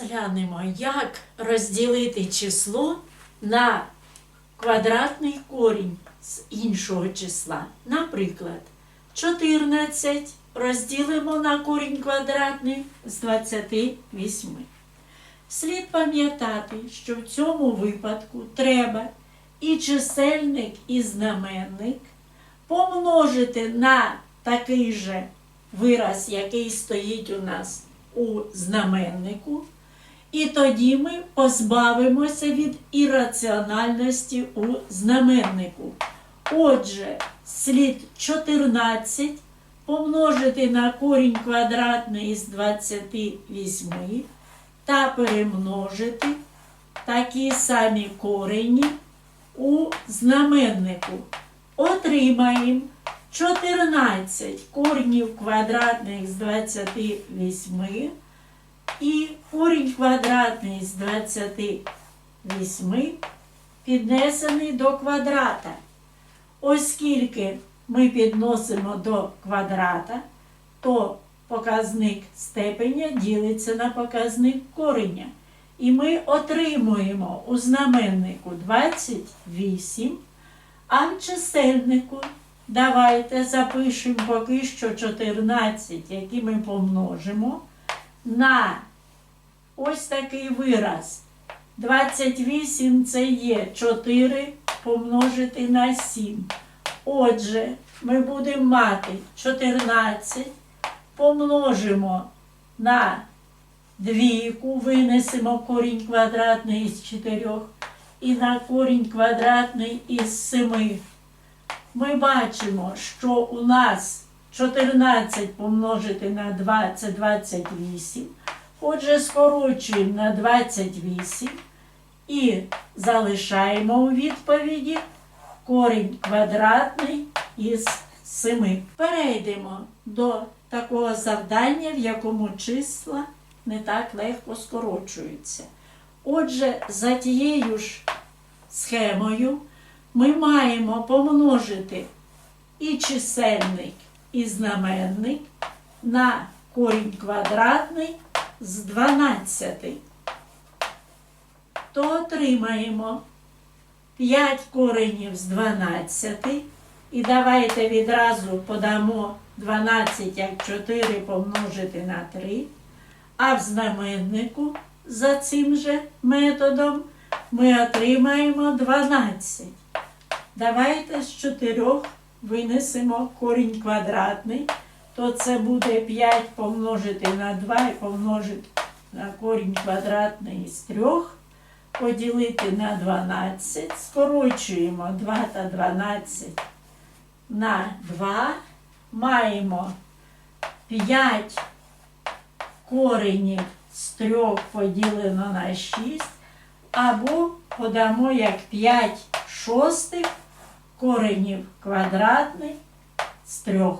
Розглянемо, як розділити число на квадратний корінь з іншого числа. Наприклад, 14 розділимо на корінь квадратний з 28. Слід пам'ятати, що в цьому випадку треба і чисельник, і знаменник помножити на такий же вираз, який стоїть у нас у знаменнику, і тоді ми позбавимося від ірраціональності у знаменнику. Отже, слід 14 помножити на корінь квадратний з 28 та перемножити такі самі корені у знаменнику. Отримаємо 14 коренів квадратних з 28 і корінь квадратний з 28 піднесений до квадрата. Оскільки ми підносимо до квадрата, то показник степеня ділиться на показник кореня. І ми отримуємо у знаменнику 28, а в чисельнику давайте запишемо поки що 14, які ми помножимо на ось такий вираз. 28 це є 4 помножити на 7. Отже, ми будемо мати 14, помножимо на двійку, винесемо корінь квадратний із 4 і на корінь квадратний із 7. Ми бачимо, що у нас 14 помножити на 2 це 28. Отже, скорочуємо на 28 і залишаємо у відповіді корінь квадратний із 7. Перейдемо до такого завдання, в якому числа не так легко скорочуються. Отже, за тією ж схемою ми маємо помножити і чисельник, і знаменник на корінь квадратний з 12. То отримаємо 5 коренів з 12. І давайте відразу подамо 12 як 4 помножити на 3. А в знаменнику за цим же методом ми отримаємо 12. Давайте з 4 винесемо корінь квадратний, то це буде 5 помножити на 2 і помножити на корінь квадратний з 3, поділити на 12, скорочуємо 2 та 12 на 2, маємо 5 коренів з 3 поділено на 6, або подамо як 5 шостих коренів квадратних з 3.